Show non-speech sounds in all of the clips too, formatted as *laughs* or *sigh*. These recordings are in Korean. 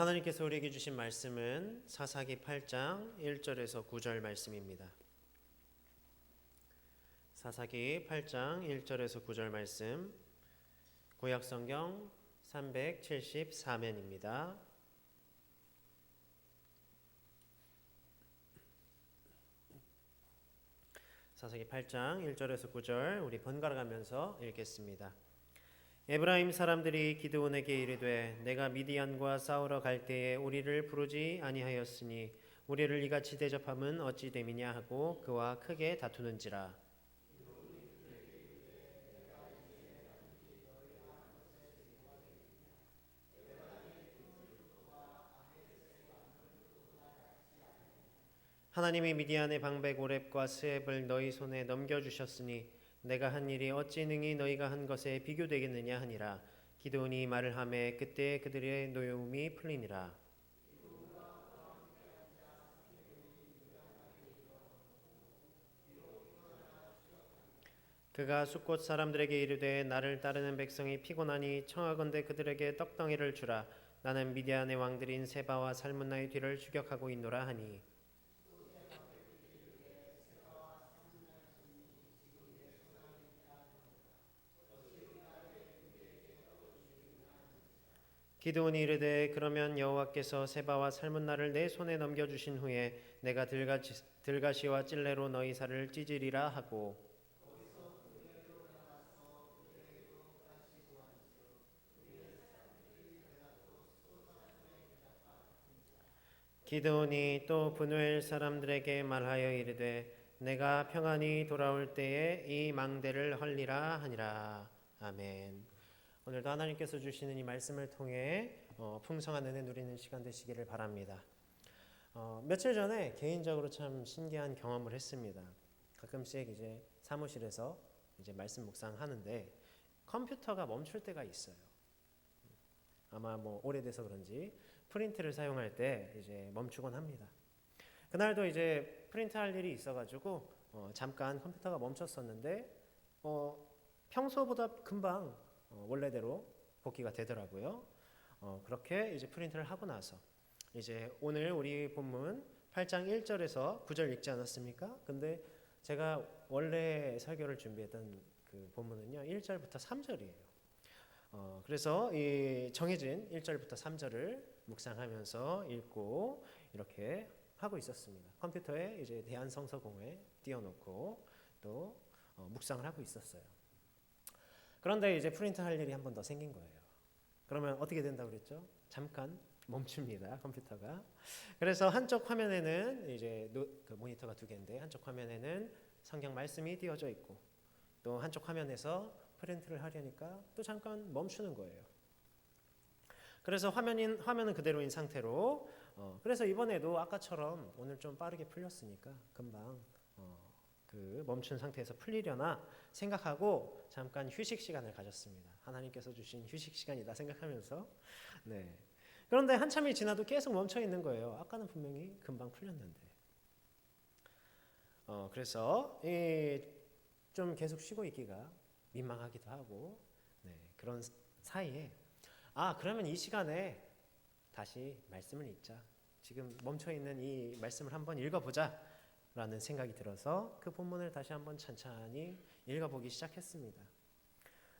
하나님께서 우리에게 주신 말씀은 사사기 8장 1절에서 9절 말씀입니다. 사사기 8장 1절에서 9절 말씀 구약 성경 374면입니다. 사사기 8장 1절에서 9절 우리 번갈아 가면서 읽겠습니다. 에브라임 사람들이 기드온에게 이르되 내가 미디안과 싸우러 갈 때에 우리를 부르지 아니하였으니 우리를 이같이 대접함은 어찌 됨이냐 하고 그와 크게 다투는지라. 하나님이 미디안의 방백 오렙과 스앱을 너희 손에 넘겨 주셨으니 내가 한 일이 어찌 능히 너희가 한 것에 비교되겠느냐 하니라. 기도온이 말을 하매 그때 그들의 노여움이 풀리니라. 그가 숫곳 사람들에게 이르되 나를 따르는 백성이 피곤하니 청하건대 그들에게 떡덩이를 주라. 나는 미디안의 왕들인 세바와 살문나의 뒤를 추격하고 있노라 하니 기드온이 이르되 그러면 여호와께서 세바와 살문나를 내 손에 넘겨 주신 후에 내가 들가시, 들가시와 찔레로 너희 살을 찢으리라 하고 기드온이 또 분우엘 사람들에게 말하여 이르되 내가 평안히 돌아올 때에 이 망대를 헐리라 하니라 아멘. 오늘도 하나님께서 주시는 이 말씀을 통해 어, 풍성한 은혜 누리는 시간 되시기를 바랍니다. 어, 며칠 전에 개인적으로 참 신기한 경험을 했습니다. 가끔씩 이제 사무실에서 이제 말씀 묵상하는데 컴퓨터가 멈출 때가 있어요. 아마 뭐 오래돼서 그런지 프린트를 사용할 때 이제 멈추곤 합니다. 그날도 이제 프린트할 일이 있어가지고 어, 잠깐 컴퓨터가 멈췄었는데 어, 평소보다 금방 어, 원래대로 복귀가 되더라고요. 어, 그렇게 이제 프린트를 하고 나서 이제 오늘 우리 본문 8장 1절에서 9절 읽지 않았습니까? 근데 제가 원래 설교를 준비했던 그 본문은요 1절부터 3절이에요. 어, 그래서 이 정해진 1절부터 3절을 묵상하면서 읽고 이렇게 하고 있었습니다. 컴퓨터에 이제 대한성서공회 띄워놓고 또 어, 묵상을 하고 있었어요. 그런데 이제 프린트 할 일이 한 번 더 생긴 거예요. 그러면 어떻게 된다고 그랬죠? 잠깐 멈춥니다. 컴퓨터가. 그래서 한쪽 화면에는 이제 노, 그 모니터가 두 개인데 한쪽 화면에는 성경 말씀이 띄워져 있고 또 한쪽 화면에서 프린트를 하려니까 또 잠깐 멈추는 거예요. 그래서 화면인 화면은 그대로인 상태로 어, 그래서 이번에도 아까처럼 오늘 좀 빠르게 풀렸으니까 금방 어, 그 멈춘 상태에서 풀리려나 생각하고 잠깐 휴식 시간을 가졌습니다. 하나님께서 주신 휴식 시간이다 생각하면서 네. 그런데 한참이 지나도 계속 멈춰 있는 거예요. 아까는 분명히 금방 풀렸는데. 어, 그래서 좀 계속 쉬고 있기가 민망하기도 하고 네, 그런 사이에 아 그러면 이 시간에 다시 말씀을 읽자. 지금 멈춰 있는 이 말씀을 한번 읽어보자. 라는 생각이 들어서 그 본문을 다시 한번 천천히 읽어보기 시작했습니다.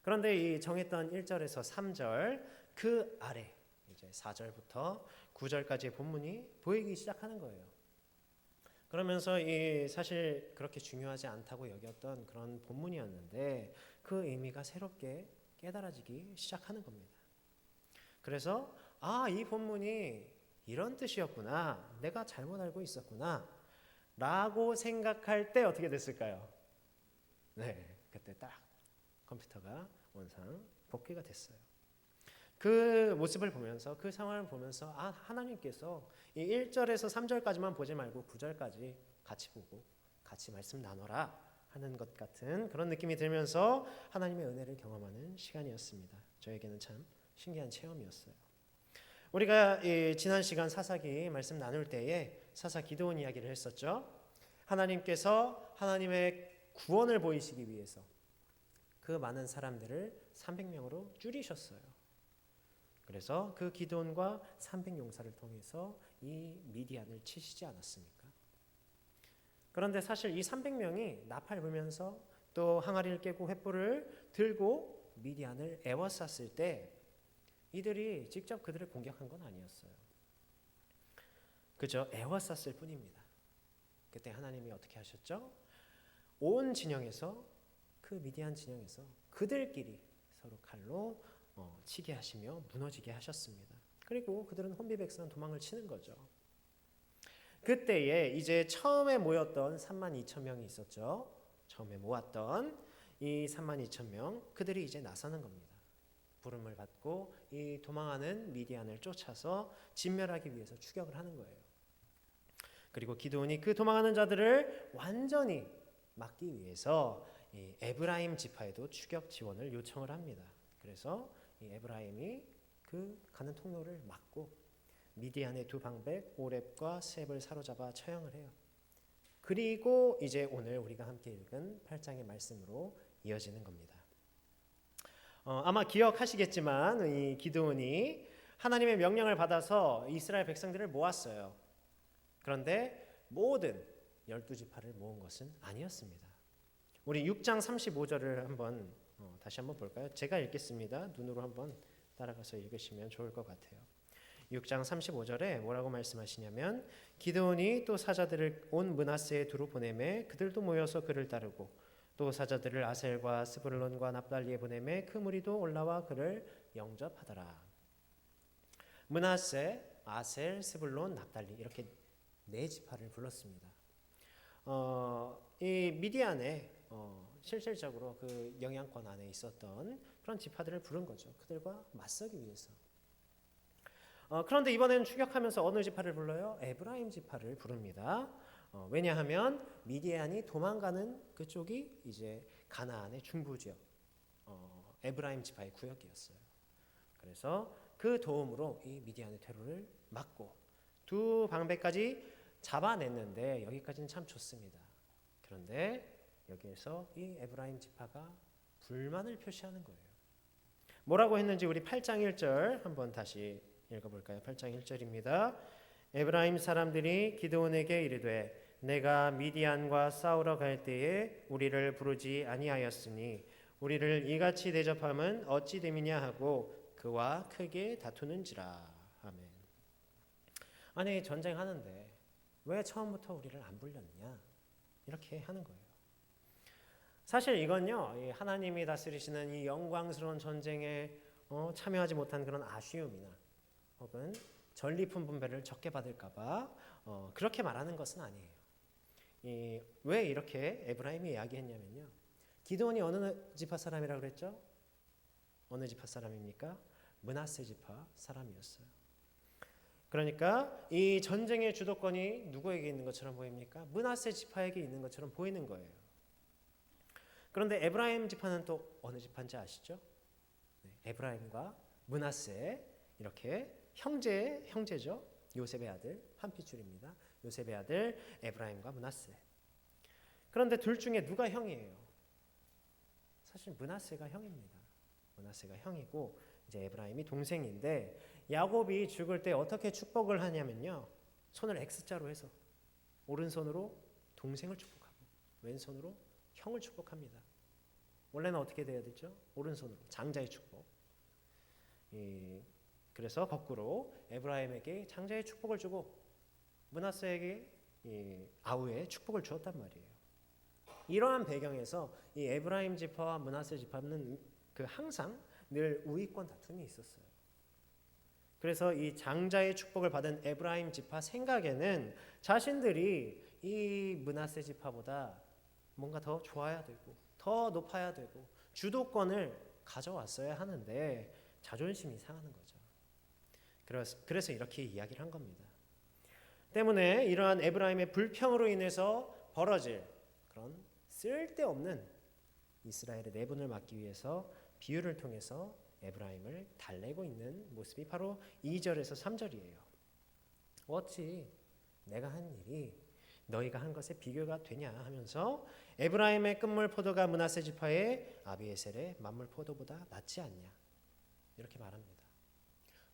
그런데 이 정했던 1절에서 3절 그 아래 이제 4절부터 9절까지의 본문이 보이기 시작하는 거예요. 그러면서 이 사실 그렇게 중요하지 않다고 여겼던 그런 본문이었는데 그 의미가 새롭게 깨달아지기 시작하는 겁니다. 그래서 아, 이 본문이 이런 뜻이었구나. 내가 잘못 알고 있었구나. 라고 생각할 때 어떻게 됐을까요? 네, 그때 딱 컴퓨터가 원상 복귀가 됐어요. 그 모습을 보면서 그 상황을 보면서 아 하나님께서 이 1절에서 3절까지만 보지 말고 9절까지 같이 보고 같이 말씀 나눠라 하는 것 같은 그런 느낌이 들면서 하나님의 은혜를 경험하는 시간이었습니다. 저에게는 참 신기한 체험이었어요. 우리가 지난 시간 사사기 말씀 나눌 때에 사사 기도원 이야기를 했었죠. 하나님께서 하나님의 구원을 보이시기 위해서 그 많은 사람들을 300명으로 줄이셨어요. 그래서 그 기도원과 300용사를 통해서 이 미디안을 치시지 않았습니까? 그런데 사실 이 300명이 나팔 불면서 또 항아리를 깨고 횃불을 들고 미디안을 애워쌌을 때 이들이 직접 그들을 공격한 건 아니었어요. 그저 애워쌌을 뿐입니다. 그때 하나님이 어떻게 하셨죠? 온 진영에서 그 미디안 진영에서 그들끼리 서로 칼로 어, 치게 하시며 무너지게 하셨습니다. 그리고 그들은 혼비백산 도망을 치는 거죠. 그때에 이제 처음에 모였던 3만 2천 명이 있었죠. 처음에 모았던 이 3만 2천 명 그들이 이제 나서는 겁니다. 부름을 받고 이 도망하는 미디안을 쫓아서 진멸하기 위해서 추격을 하는 거예요. 그리고 기도원이 그 도망하는 자들을 완전히 막기 위해서 이 에브라임 지파에도 추격 지원을 요청을 합니다. 그래서 이 에브라임이 그 가는 통로를 막고 미디안의 두 방백 오렙과 셉을 사로잡아 처형을 해요. 그리고 이제 오늘 우리가 함께 읽은 8장의 말씀으로 이어지는 겁니다. 어, 아마 기억하시겠지만 이 기드온이 하나님의 명령을 받아서 이스라엘 백성들을 모았어요. 그런데 모든 열두 지파를 모은 것은 아니었습니다. 우리 6장 35절을 한번 어, 다시 한번 볼까요? 제가 읽겠습니다. 눈으로 한번 따라가서 읽으시면 좋을 것 같아요. 6장 35절에 뭐라고 말씀하시냐면 기드온이 또 사자들을 온 문하세에 두루 보내매 그들도 모여서 그를 따르고 또 사자들을 아셀과 스불론과 납달리에 보내매 그 무리도 올라와 그를 영접하더라. 문하세, 아셀, 스불론, 납달리 이렇게 네 지파를 불렀습니다. 어, 이 미디안에 어, 실질적으로 그 영향권 안에 있었던 그런 지파들을 부른 거죠. 그들과 맞서기 위해서. 어, 그런데 이번에는 추격하면서 어느 지파를 불러요? 에브라임 지파를 부릅니다. 어, 왜냐하면 미디안이 도망가는 그쪽이 이제 가나안의 중부 지역, 어, 에브라임 지파의 구역이었어요. 그래서 그 도움으로 이 미디안의 퇴로를 막고 두 방배까지 잡아냈는데 여기까지는 참 좋습니다. 그런데 여기에서 이 에브라임 지파가 불만을 표시하는 거예요. 뭐라고 했는지 우리 8장 1절 한번 다시 읽어볼까요? 8장 1절입니다. 에브라임 사람들이 기드온에게 이르되 내가 미디안과 싸우러 갈 때에 우리를 부르지 아니하였으니 우리를 이같이 대접함은 어찌 됨이냐 하고 그와 크게 다투는지라 아멘. 아니 전쟁하는데 왜 처음부터 우리를 안 불렀냐 이렇게 하는 거예요. 사실 이건요 하나님이 다스리시는 이 영광스러운 전쟁에 어, 참여하지 못한 그런 아쉬움이나 혹은 전리품 분배를 적게 받을까봐 어, 그렇게 말하는 것은 아니에요. 이, 왜 이렇게 에브라임이 이야기했냐면요. 기드온이 어느 지파 사람이라고 그랬죠? 어느 지파 사람입니까? 문하세 지파 사람이었어요. 그러니까 이 전쟁의 주도권이 누구에게 있는 것처럼 보입니까? 문하세 지파에게 있는 것처럼 보이는 거예요. 그런데 에브라임 지파는 또 어느 지파인지 아시죠? 네, 에브라임과 문하세 이렇게 형제 형제죠. 요셉의 아들 한 핏줄입니다. 요셉의 아들 에브라임과 문하세. 그런데 둘 중에 누가 형이에요? 사실 문하세가 형입니다. 문하세가 형이고 이제 에브라임이 동생인데 야곱이 죽을 때 어떻게 축복을 하냐면요. 손을 X자로 해서 오른손으로 동생을 축복하고 왼손으로 형을 축복합니다. 원래는 어떻게 돼야 되죠? 오른손으로 장자의 축복. 이 그래서 거꾸로 에브라임에게 장자의 축복을 주고 문하세에게 아우의 축복을 주었단 말이에요. 이러한 배경에서 이 에브라임 지파와 문하세 지파는 그 항상 늘 우위권 다툼이 있었어요. 그래서 이 장자의 축복을 받은 에브라임 지파 생각에는 자신들이 이 문하세 지파보다 뭔가 더 좋아야 되고 더 높아야 되고 주도권을 가져왔어야 하는데 자존심이 상하는 거죠. 그래서 이렇게 이야기를 한 겁니다. 때문에 이러한 에브라임의 불평으로 인해서 벌어질 그런 쓸데없는 이스라엘의 내분을 막기 위해서 비유를 통해서 에브라임을 달래고 있는 모습이 바로 2절에서 3절이에요. 어찌 내가 한 일이 너희가 한 것에 비교가 되냐 하면서 에브라임의 끝물 포도가 문하세 지파의 아비에셀의 만물 포도보다 낫지 않냐 이렇게 말합니다.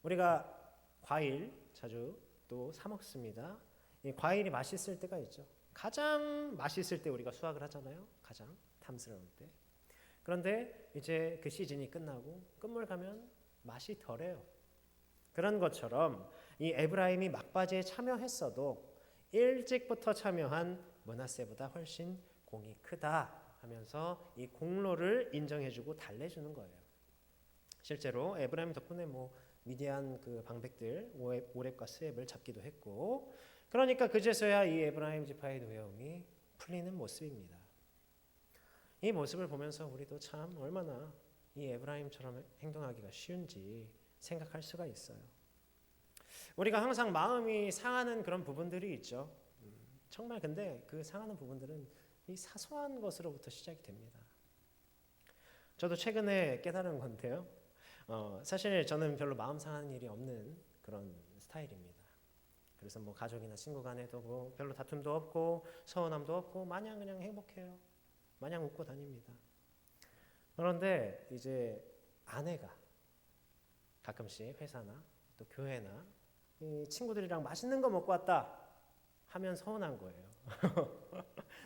우리가 과일 자주 또 사 먹습니다. 이 과일이 맛있을 때가 있죠. 가장 맛있을 때 우리가 수확을 하잖아요. 가장 탐스러울 때. 그런데 이제 그 시즌이 끝나고 끝물 가면 맛이 덜해요. 그런 것처럼 이 에브라임이 막바지에 참여했어도 일찍부터 참여한 문하세보다 훨씬 공이 크다 하면서 이 공로를 인정해주고 달래주는 거예요. 실제로 에브라임 덕분에 뭐 미디안 그 방백들 오랩, 오랩과 스랩을 잡기도 했고 그러니까 그제서야 이 에브라임 지파의 노여움이 풀리는 모습입니다. 이 모습을 보면서 우리도 참 얼마나 이 에브라임처럼 행동하기가 쉬운지 생각할 수가 있어요. 우리가 항상 마음이 상하는 그런 부분들이 있죠. 음, 정말 근데 그 상하는 부분들은 이 사소한 것으로부터 시작이 됩니다. 저도 최근에 깨달은 건데요. 어, 사실 저는 별로 마음 상하는 일이 없는 그런 스타일입니다. 그래서 뭐 가족이나 친구 간에도 뭐 별로 다툼도 없고 서운함도 없고 마냥 그냥 행복해요. 마냥 웃고 다닙니다. 그런데 이제 아내가 가끔씩 회사나 또 교회나 이 친구들이랑 맛있는 거 먹고 왔다 하면 서운한 거예요.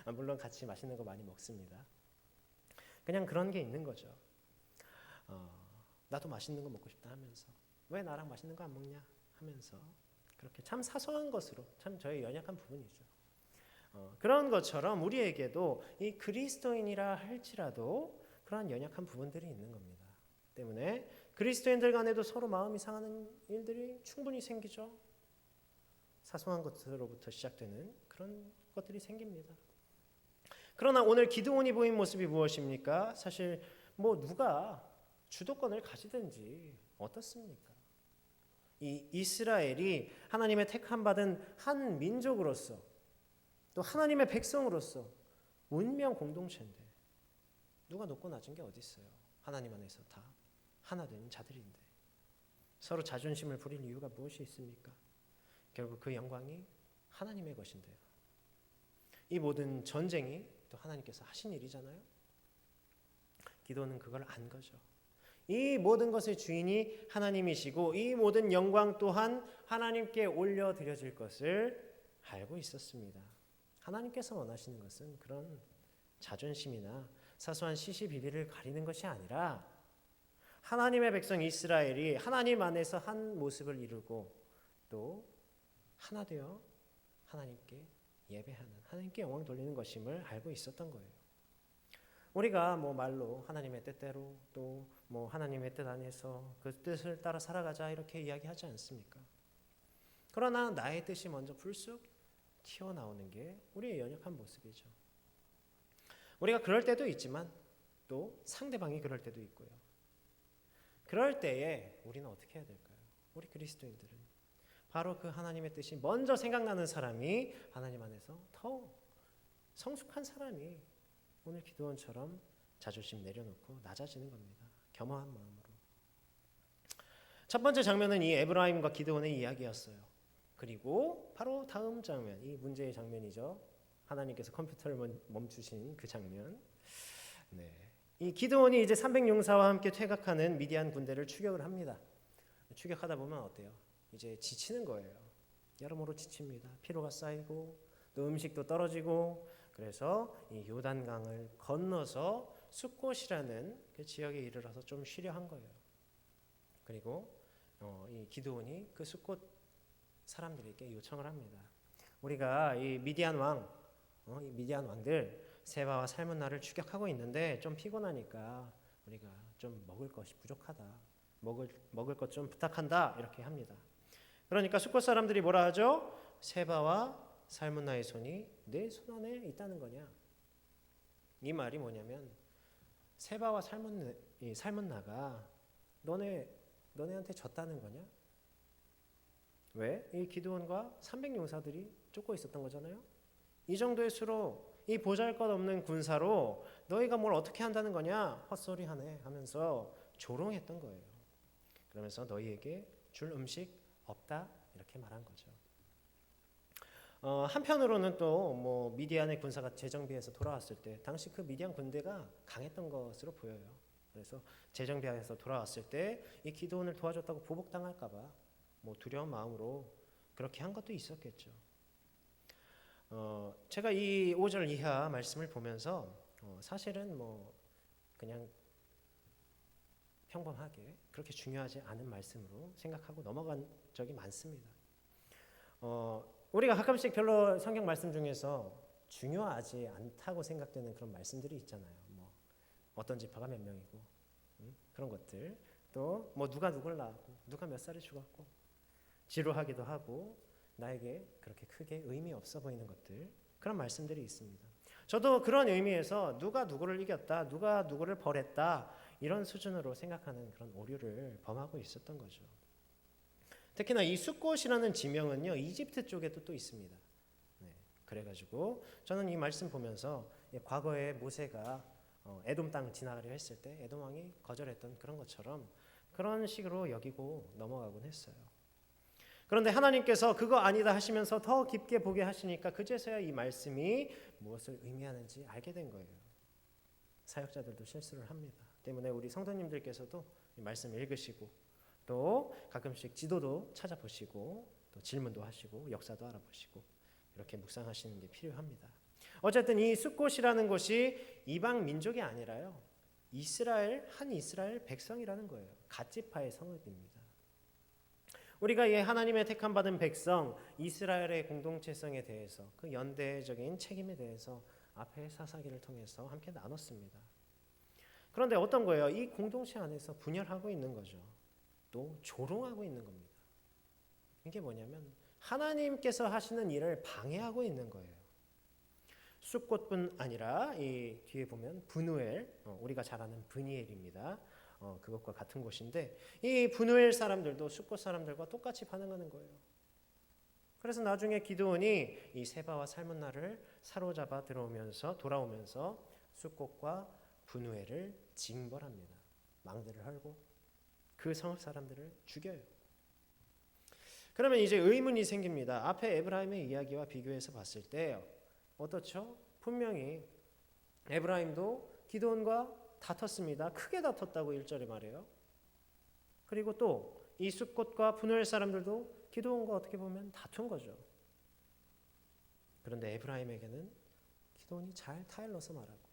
아, *laughs* 물론 같이 맛있는 거 많이 먹습니다. 그냥 그런 게 있는 거죠. 어, 나도 맛있는 거 먹고 싶다 하면서 왜 나랑 맛있는 거 안 먹냐 하면서 그렇게 참 사소한 것으로 참 저의 연약한 부분이죠. 어, 그런 것처럼 우리에게도 이 그리스도인이라 할지라도 그러한 연약한 부분들이 있는 겁니다. 때문에 그리스도인들 간에도 서로 마음이 상하는 일들이 충분히 생기죠. 사소한 것으로부터 시작되는 그런 것들이 생깁니다. 그러나 오늘 기드온이 보인 모습이 무엇입니까? 사실 뭐 누가 주도권을 가지든지 어떻습니까? 이 이스라엘이 하나님의 택함 받은 한 민족으로서 또 하나님의 백성으로서 운명 공동체인데 누가 높고 낮은 게 어디 있어요? 하나님 안에서 다 하나 된 자들인데 서로 자존심을 부릴 이유가 무엇이 있습니까? 결국 그 영광이 하나님의 것인데요. 이 모든 전쟁이 또 하나님께서 하신 일이잖아요. 기도는 그걸 안 거죠. 이 모든 것의 주인이 하나님이시고 이 모든 영광 또한 하나님께 올려 드려질 것을 알고 있었습니다. 하나님께서 원하시는 것은 그런 자존심이나 사소한 시시비비를 가리는 것이 아니라 하나님의 백성 이스라엘이 하나님 안에서 한 모습을 이루고 또 하나 되어 하나님께 예배하는 하나님께 영광 돌리는 것임을 알고 있었던 거예요. 우리가 뭐 말로 하나님의 뜻대로 또 뭐 하나님의 뜻 안에서 그 뜻을 따라 살아가자 이렇게 이야기하지 않습니까? 그러나 나의 뜻이 먼저 불쑥 튀어나오는 게 우리의 연약한 모습이죠. 우리가 그럴 때도 있지만 또 상대방이 그럴 때도 있고요. 그럴 때에 우리는 어떻게 해야 될까요? 우리 그리스도인들은 바로 그 하나님의 뜻이 먼저 생각나는 사람이 하나님 안에서 더 성숙한 사람이 오늘 기도원처럼 자존심 내려놓고 낮아지는 겁니다. 겸허한 마음으로. 첫 번째 장면은 이 에브라임과 기도원의 이야기였어요. 그리고 바로 다음 장면, 이 문제의 장면이죠. 하나님께서 컴퓨터를 멈추신 그 장면. 네. 이 기도원이 이제 300용사와 함께 퇴각하는 미디안 군대를 추격을 합니다. 추격하다 보면 어때요? 이제 지치는 거예요. 여러모로 지칩니다. 피로가 쌓이고 또 음식도 떨어지고 그래서 이 요단강을 건너서 숫곳이라는 그 지역에 이르러서 좀 쉬려 한 거예요. 그리고 어, 이 기드온이 그 숫곳 사람들에게 요청을 합니다. 우리가 이 미디안 왕, 어, 이 미디안 왕들 세바와 살문나를 추격하고 있는데 좀 피곤하니까 우리가 좀 먹을 것이 부족하다. 먹을 먹을 것 좀 부탁한다 이렇게 합니다. 그러니까 숫곳 사람들이 뭐라 하죠? 세바와 살문나의 손이 내 손 안에 있다는 거냐? 이 말이 뭐냐면 세바와 살문 이 살문나가 너네 너네한테 졌다는 거냐? 왜? 이 기드온과 300용사들이 쫓고 있었던 거잖아요. 이 정도의 수로 이 보잘것없는 군사로 너희가 뭘 어떻게 한다는 거냐? 헛소리하네 하면서 조롱했던 거예요. 그러면서 너희에게 줄 음식 없다 이렇게 말한 거죠. 어, 한편으로는 또 뭐 미디안의 군사가 재정비해서 돌아왔을 때 당시 그 미디안 군대가 강했던 것으로 보여요. 그래서 재정비하에서 돌아왔을 때 이 기도원을 도와줬다고 보복당할까봐 뭐 두려운 마음으로 그렇게 한 것도 있었겠죠. 어, 제가 이 5절 이하 말씀을 보면서 어, 사실은 뭐 그냥 평범하게 그렇게 중요하지 않은 말씀으로 생각하고 넘어간 적이 많습니다. 어, 우리가 가끔씩 별로 성경 말씀 중에서 중요하지 않다고 생각되는 그런 말씀들이 있잖아요. 뭐 어떤 지파가 몇 명이고 음? 그런 것들 또 뭐 누가 누굴 낳았고 누가 몇 살에 죽었고 지루하기도 하고 나에게 그렇게 크게 의미 없어 보이는 것들 그런 말씀들이 있습니다. 저도 그런 의미에서 누가 누구를 이겼다, 누가 누구를 벌했다 이런 수준으로 생각하는 그런 오류를 범하고 있었던 거죠. 특히나 이 숫꽃이라는 지명은요 이집트 쪽에도 또 있습니다. 네, 그래가지고 저는 이 말씀 보면서 예, 과거에 모세가 어, 에돔 땅 지나가려 했을 때 에돔 왕이 거절했던 그런 것처럼 그런 식으로 여기고 넘어가곤 했어요. 그런데 하나님께서 그거 아니다 하시면서 더 깊게 보게 하시니까 그제서야 이 말씀이 무엇을 의미하는지 알게 된 거예요. 사역자들도 실수를 합니다. 때문에 우리 성도님들께서도 이 말씀 읽으시고 또 가끔씩 지도도 찾아보시고 또 질문도 하시고 역사도 알아보시고 이렇게 묵상하시는 게 필요합니다. 어쨌든 이 숫곳이라는 곳이 이방 민족이 아니라요. 이스라엘 한 이스라엘 백성이라는 거예요. 갓지파의 성읍입니다. 우리가 이 하나님의 택함 받은 백성 이스라엘의 공동체성에 대해서 그 연대적인 책임에 대해서 앞에 사사기를 통해서 함께 나눴습니다. 그런데 어떤 거예요? 이 공동체 안에서 분열하고 있는 거죠. 또 조롱하고 있는 겁니다. 이게 뭐냐면 하나님께서 하시는 일을 방해하고 있는 거예요. 숲꽃뿐 아니라 이 뒤에 보면 분우엘 어, 우리가 잘 아는 브니엘입니다. 어, 그것과 같은 곳인데 이 분우엘 사람들도 숲꽃 사람들과 똑같이 반응하는 거예요. 그래서 나중에 기드온이 이 세바와 살문나를 사로잡아 들어오면서 돌아오면서 숲꽃과 분우엘을 징벌합니다. 망대를 헐고 그 성읍 사람들을 죽여요. 그러면 이제 의문이 생깁니다. 앞에 에브라임의 이야기와 비교해서 봤을 때 어떻죠? 분명히 에브라임도 기도원과 다퉜습니다. 크게 다퉜다고 1절에 말해요. 그리고 또 이 숲꽃과 분노의 사람들도 기도원과 어떻게 보면 다툰 거죠. 그런데 에브라임에게는 기도원이 잘 타일러서 말하고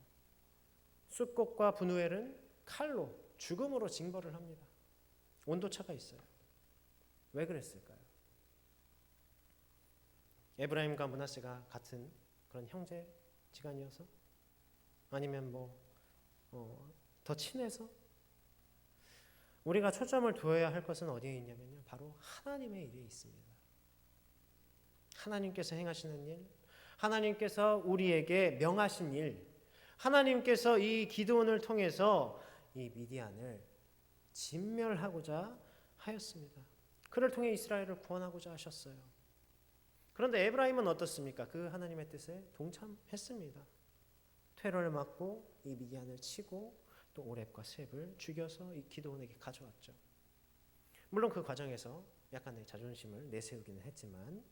숲꽃과 분우엘은 칼로 죽음으로 징벌을 합니다. 온도차가 있어요. 왜 그랬을까요? 에브라임과 문하세가 같은 그런 형제 지간이어서 아니면 뭐 더 어, 친해서 우리가 초점을 두어야 할 것은 어디에 있냐면요 바로 하나님의 일에 있습니다. 하나님께서 행하시는 일, 하나님께서 우리에게 명하신 일, 하나님께서 이 기도원을 통해서 이 미디안을 진멸하고자 하였습니다. 그를 통해 이스라엘을 구원하고자 하셨어요. 그런데 에브라임은 어떻습니까? 그 하나님의 뜻에 동참했습니다. 퇴로를 맞고 이 미디안을 치고 또 오렙과 셉을 죽여서 이 기도원에게 가져왔죠. 물론 그 과정에서 약간의 자존심을 내세우기는 했지만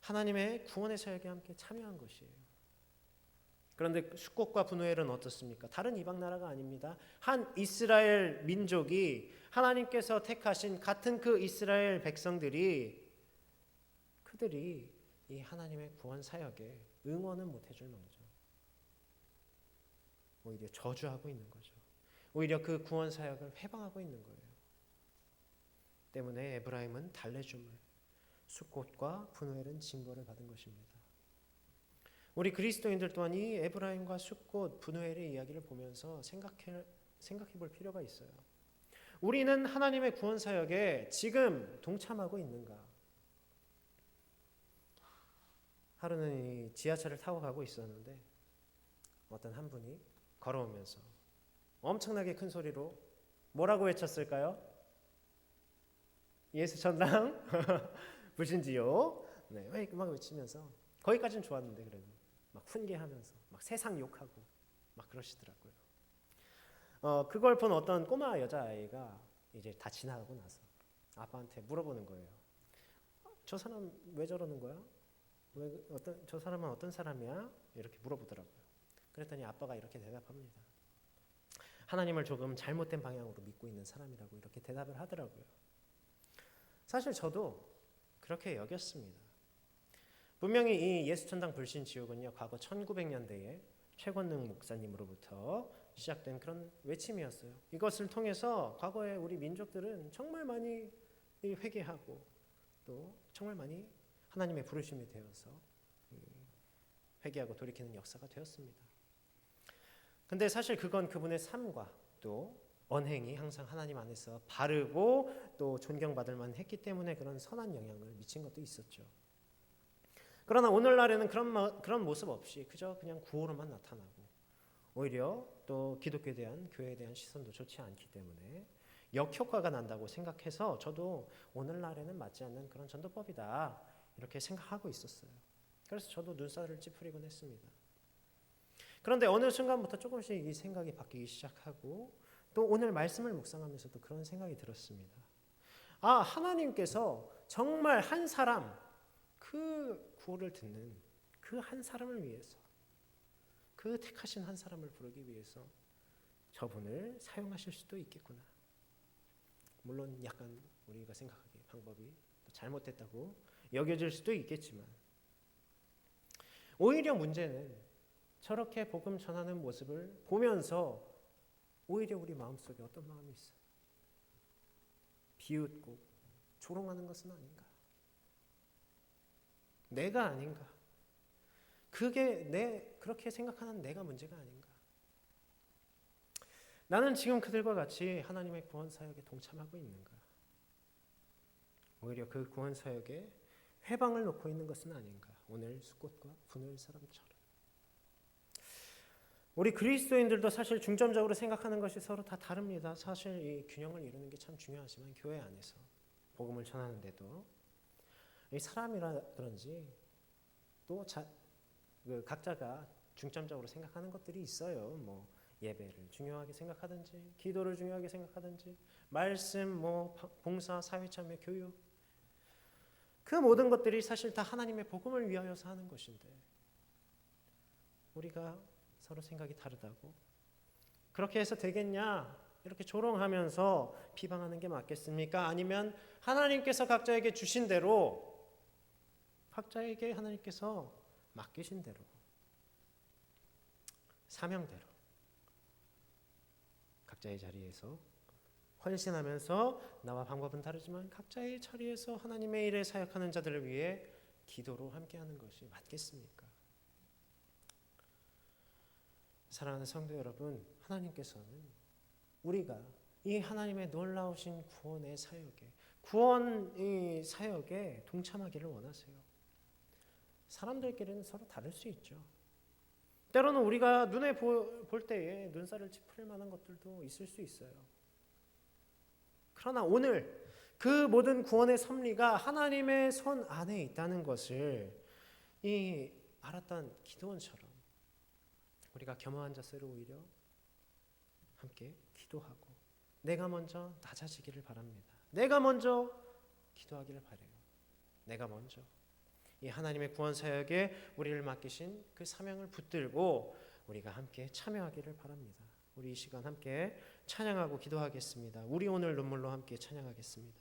하나님의 구원의 사역에 함께 참여한 것이에요. 그런데 숙곡과 분노엘은 어떻습니까? 다른 이방 나라가 아닙니다. 한 이스라엘 민족이 하나님께서 택하신 같은 그 이스라엘 백성들이 그들이 이 하나님의 구원 사역에 응원은 못 해줄 망정 오히려 저주하고 있는 거죠. 오히려 그 구원 사역을 회방하고 있는 거예요. 때문에 에브라임은 달래줌을 숫꽃과 분노엘은 징벌을 받은 것입니다. 우리 그리스도인들 또한 이 에브라임과 숫꽃 분노엘의 이야기를 보면서 생각해 생각해 볼 필요가 있어요. 우리는 하나님의 구원 사역에 지금 동참하고 있는가? 하루는 이 지하철을 타고 가고 있었는데 어떤 한 분이 걸어오면서 엄청나게 큰 소리로 뭐라고 외쳤을까요? 예수 천당 부신지요. *laughs* 네, 막 외치면서 거기까지는 좋았는데 그래도 막 훈계하면서 막 세상 욕하고 막 그러시더라고요. 어, 그걸 본 어떤 꼬마 여자아이가 이제 다 지나가고 나서 아빠한테 물어보는 거예요. 저 사람 왜 저러는 거야? 왜 어떤 저 사람은 어떤 사람이야? 이렇게 물어보더라고요. 그랬더니 아빠가 이렇게 대답합니다. 하나님을 조금 잘못된 방향으로 믿고 있는 사람이라고 이렇게 대답을 하더라고요. 사실 저도 그렇게 여겼습니다. 분명히 이 예수천당 불신 지옥은요 과거 1900년대에 최권능 목사님으로부터 시작된 그런 외침이었어요. 이것을 통해서 과거에 우리 민족들은 정말 많이 회개하고 또 정말 많이 하나님의 부르심이 되어서 회개하고 돌이키는 역사가 되었습니다. 근데 사실 그건 그분의 삶과 또 언행이 항상 하나님 안에서 바르고 또 존경받을 만했기 때문에 그런 선한 영향을 미친 것도 있었죠. 그러나 오늘날에는 그런 그런 모습 없이 그저 그냥 구호로만 나타나고 오히려 또 기독교에 대한 교회에 대한 시선도 좋지 않기 때문에 역효과가 난다고 생각해서 저도 오늘날에는 맞지 않는 그런 전도법이다 이렇게 생각하고 있었어요. 그래서 저도 눈살을 찌푸리곤 했습니다. 그런데 어느 순간부터 조금씩 이 생각이 바뀌기 시작하고 또 오늘 말씀을 묵상하면서도 그런 생각이 들었습니다. 아, 하나님께서 정말 한 사람 그 구호를 듣는 그 한 사람을 위해서 그 택하신 한 사람을 부르기 위해서 저분을 사용하실 수도 있겠구나. 물론 약간 우리가 생각하기에 방법이 잘못됐다고 여겨질 수도 있겠지만 오히려 문제는 저렇게 복음 전하는 모습을 보면서 오히려 우리 마음속에 어떤 마음이 있어요? 비웃고 조롱하는 것은 아닌가? 내가 아닌가? 그게 내 그렇게 생각하는 내가 문제가 아닌가? 나는 지금 그들과 같이 하나님의 구원 사역에 동참하고 있는가? 오히려 그 구원 사역에 회방을 놓고 있는 것은 아닌가? 오늘 수꽃과 분을 사람처럼. 우리 그리스도인들도 사실 중점적으로 생각하는 것이 서로 다 다릅니다. 사실 이 균형을 이루는 게 참 중요하지만 교회 안에서 복음을 전하는데도 이 사람이라 그런지 또 자, 그 각자가 중점적으로 생각하는 것들이 있어요. 뭐 예배를 중요하게 생각하든지, 기도를 중요하게 생각하든지, 말씀, 뭐 봉사, 사회 참여, 교육 그 모든 것들이 사실 다 하나님의 복음을 위하여서 하는 것인데 우리가 서로 생각이 다르다고 그렇게 해서 되겠냐? 이렇게 조롱하면서 비방하는 게 맞겠습니까? 아니면 하나님께서 각자에게 주신 대로 각자에게 하나님께서 맡기신 대로 사명대로 각자의 자리에서 헌신하면서 나와 방법은 다르지만 각자의 자리에서 하나님의 일에 사역하는 자들을 위해 기도로 함께하는 것이 맞겠습니까? 사랑하는 성도 여러분, 하나님께서는 우리가 이 하나님의 놀라우신 구원의 사역에 구원의 사역에 동참하기를 원하세요. 사람들끼리는 서로 다를 수 있죠. 때로는 우리가 눈에 볼 때에 눈살을 찌푸릴 만한 것들도 있을 수 있어요. 그러나 오늘 그 모든 구원의 섭리가 하나님의 손 안에 있다는 것을 이 알았던 기도원처럼 우리가 겸허한 자세로 오히려 함께 기도하고 내가 먼저 낮아지기를 바랍니다. 내가 먼저 기도하기를 바래요. 내가 먼저 이 하나님의 구원 사역에 우리를 맡기신 그 사명을 붙들고 우리가 함께 참여하기를 바랍니다. 우리 이 시간 함께 찬양하고 기도하겠습니다. 우리 오늘 눈물로 함께 찬양하겠습니다.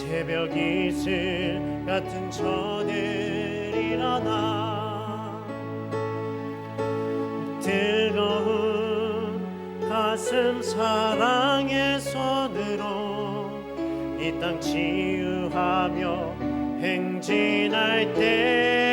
새벽 이슬 같은 저들 일어나. 뜨거운 가슴 사랑의 손으로 이 땅 치유하며 행진할 때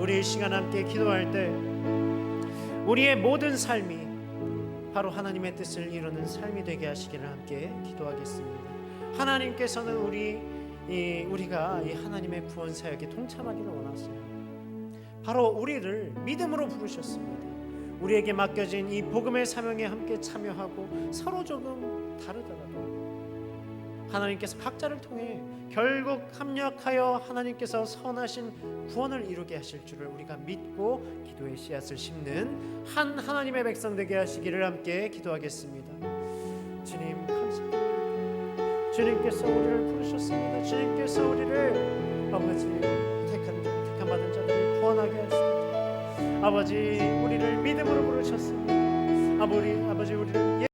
우리 이 시간 함께 기도할 때 우리의 모든 삶이 바로 하나님의 뜻을 이루는 삶이 되게 하시기를 함께 기도하겠습니다. 하나님께서는 우리 이 우리가 이 하나님의 구원 사역에 동참하기를 원하세요. 바로 우리를 믿음으로 부르셨습니다. 우리에게 맡겨진 이 복음의 사명에 함께 참여하고 서로 조금 다르더라도 하나님께서 각자를 통해 결국 합력하여 하나님께서 선하신 구원을 이루게 하실 줄을 우리가 믿고 기도의 씨앗을 심는 한 하나님의 백성 되게 하시기를 함께 기도하겠습니다. 주님 감사합니다. 주님께서 우리를 부르셨습니다. 주님께서 우리를 아버지 택한 택한 받은 자들을 구원하게 하십니다. 아버지 우리를 믿음으로 부르셨습니다. 아버지 아버지 우리를